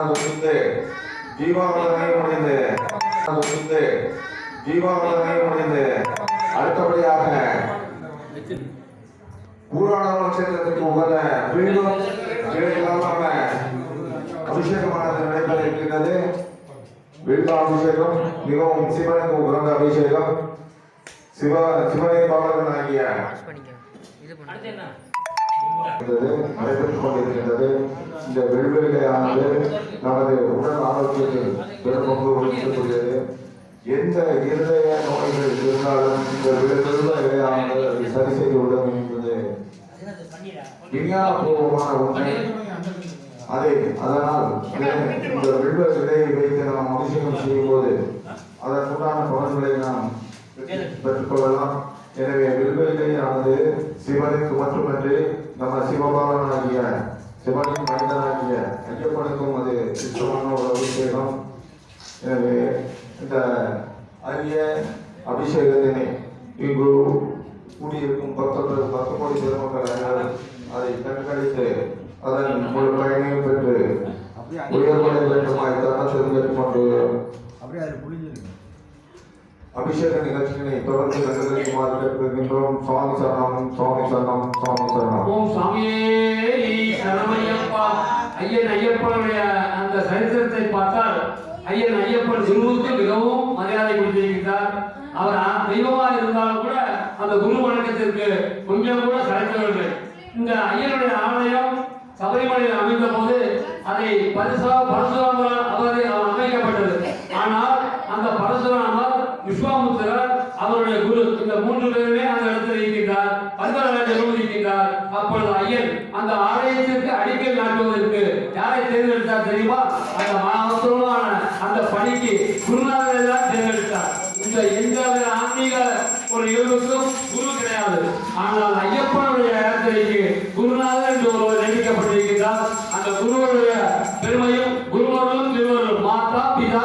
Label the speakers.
Speaker 1: முடிந்து ஜீவாவதனை முடிந்து முடிந்து ஜீவாவதனை முடிந்து அடுத்தபடியாக பூராண நட்சத்திரத்துக்கு உகந்த மீண்டும் வேலையில்லாம அபிஷேகமானது நடைபெற இருக்கின்றது வில்வ அபிஷேகம் மிகவும் சிவனுக்கு உகந்த அபிஷேகம். சிவ சிவனை நடைபெற்றுக் கொண்டிருக்கின்றது. இந்த வெள்வெளியானது நமது உடல் ஆரோக்கியத்தை பெரும் வகிக்கக்கூடியது எந்த இருதய நோய்கள் இருந்தாலும் இந்த வெள்வெளியானது அதை சரி செய்து விடும் என்பது விஞ்ஞானபூர்வமான உண்மை அதை அதனால் இந்த வெள்வ விதையை வைத்து நாம் அபிஷேகம் செய்யும் போது அதற்குண்டான பலன்களை நாம் பெற்றுக்கொள்ளலாம். எனவே வில்வெளியானது சிவனுக்கு மட்டுமன்றி நம்ம சிவபாலனாகிய சிவனின் மனிதனாகிய ஐயப்பனுக்கும் அது இஷ்டமான ஒரு அபிஷேகம் எனவே இந்த அரிய அபிஷேகத்தினை இங்கு கூடியிருக்கும் பக்தர்கள் பத்து கோடி பெருமக்கள் அதை கண்களித்து அதன் முழு பயனையும் பெற்று உயர்வடை வேண்டுமாய் தன்னத்தில் கேட்டுக்கொண்டு அபிஷேக நிகழ்ச்சியினை தொடர்ந்து கண்டுபிடிக்குமாறு கேட்டுக்கொள்கின்றோம். சுவாமி சரணம் சுவாமி சரணம் சுவாமி சரணம்.
Speaker 2: ஓம் சாமியே சரணமையப்பா ஐயன் ஐயப்பனுடைய அந்த சரித்திரத்தை பார்த்தால் ஐயன் ஐயப்பன் குருவுக்கு மிகவும் மரியாதை கொடுத்திருக்கிறார். அவர் ஆ- தெய்வமாக இருந்தாலும் கூட அந்த குரு வணக்கத்திற்கு கொஞ்சம் கூட சிறந்தவர்கள் இந்த ஐயனுடைய ஆலயம் சபரிமலையில் அமைந்த போது அதை பரிசா பரசுராமர் அவரை அமைக்கப்பட்டது. ஆனால் அந்த பரசுராமர் விஸ்வாமுத்திரர் அவருடைய குரு இந்த மூன்று பேருமே அந்த இடத்தில் இருக்கின்றார். பல்கலைக்கழகம் இருக்கின்றார் அப்பொழுது ஐயன் அந்த ஆலயத்திற்கு அடிக்கல் யாரை தேர்ந்தெடுத்தார் தெரியுமா? அந்த மகத்துவமான அந்த பணிக்கு குருநாதரை தான் தேர்ந்தெடுத்தார். இந்த எந்த ஆன்மீக ஒரு இருவருக்கும் குரு கிடையாது. ஆனால் ஐயப்பனுடைய யாத்திரைக்கு குருநாதர் என்று ஒருவர் நியமிக்கப்பட்டிருக்கிறார் அந்த குருவருடைய பெருமையும் குருவர்களும் திருவருள் மாதா பிதா